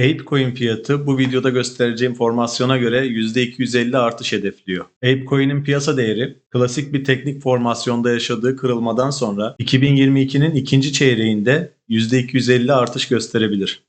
ApeCoin fiyatı bu videoda göstereceğim formasyona göre %250 artış hedefliyor. ApeCoin'in piyasa değeri klasik bir teknik formasyonda yaşadığı kırılmadan sonra 2022'nin ikinci çeyreğinde %250 artış gösterebilir.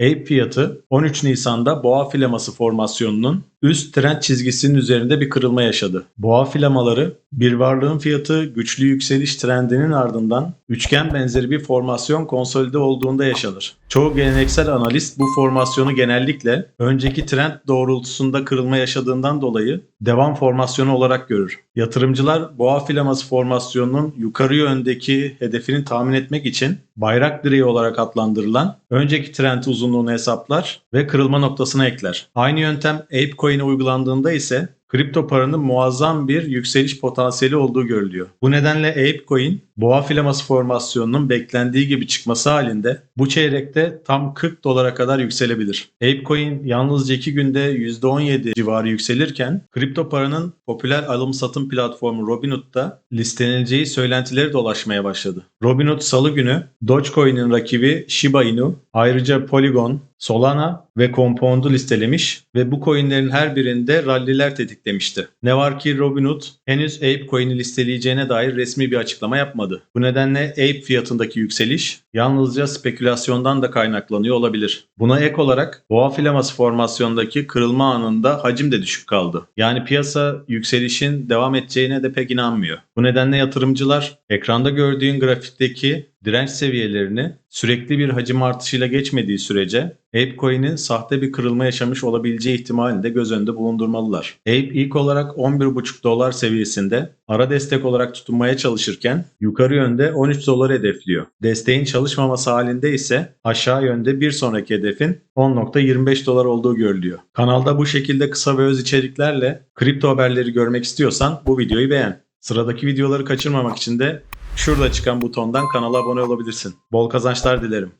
Ape fiyatı 13 Nisan'da boğa filaması formasyonunun üst trend çizgisinin üzerinde bir kırılma yaşadı. Boğa filamaları bir varlığın fiyatı güçlü yükseliş trendinin ardından üçgen benzeri bir formasyon konsolide olduğunda yaşanır. Çoğu geleneksel analist bu formasyonu genellikle önceki trend doğrultusunda kırılma yaşadığından dolayı devam formasyonu olarak görür. Yatırımcılar boğa filaması formasyonunun yukarı yöndeki hedefini tahmin etmek için bayrak direği olarak adlandırılan önceki trend uzunluğunu hesaplar ve kırılma noktasına ekler. Aynı yöntem ApeCoin'e uygulandığında ise kripto paranın muazzam bir yükseliş potansiyeli olduğu görülüyor. Bu nedenle ApeCoin boğa filaması formasyonunun beklendiği gibi çıkması halinde bu çeyrekte tam 40 dolara kadar yükselebilir. ApeCoin yalnızca 2 günde %17 civarı yükselirken kripto paranın popüler alım satım platformu Robinhood'da listeleneceği söylentileri dolaşmaya başladı. Robinhood salı günü Dogecoin'in rakibi Shiba Inu, ayrıca Polygon, Solana ve Compound'u listelemiş ve bu coinlerin her birinde ralliler tetiklemişti. Ne var ki Robinhood henüz ApeCoin'i listeleyeceğine dair resmi bir açıklama yapmadı. Bu nedenle Ape fiyatındaki yükseliş yalnızca spekülasyondan da kaynaklanıyor olabilir. Buna ek olarak boğa filaması formasyondaki kırılma anında hacim de düşük kaldı. Yani piyasa yükselişin devam edeceğine de pek inanmıyor. Bu nedenle yatırımcılar ekranda gördüğün grafikteki direnç seviyelerini sürekli bir hacim artışıyla geçmediği sürece ApeCoin'in sahte bir kırılma yaşamış olabileceği ihtimalini de göz önünde bulundurmalılar. Ape ilk olarak 11,5 dolar seviyesinde ara destek olarak tutunmaya çalışırken yukarı yönde 13 dolar hedefliyor. Desteğin çalışmaması halinde ise aşağı yönde bir sonraki hedefin 10.25 dolar olduğu görülüyor. Kanalda bu şekilde kısa ve öz içeriklerle kripto haberleri görmek istiyorsan bu videoyu beğen. Sıradaki videoları kaçırmamak için de şurada çıkan butondan kanala abone olabilirsin. Bol kazançlar dilerim.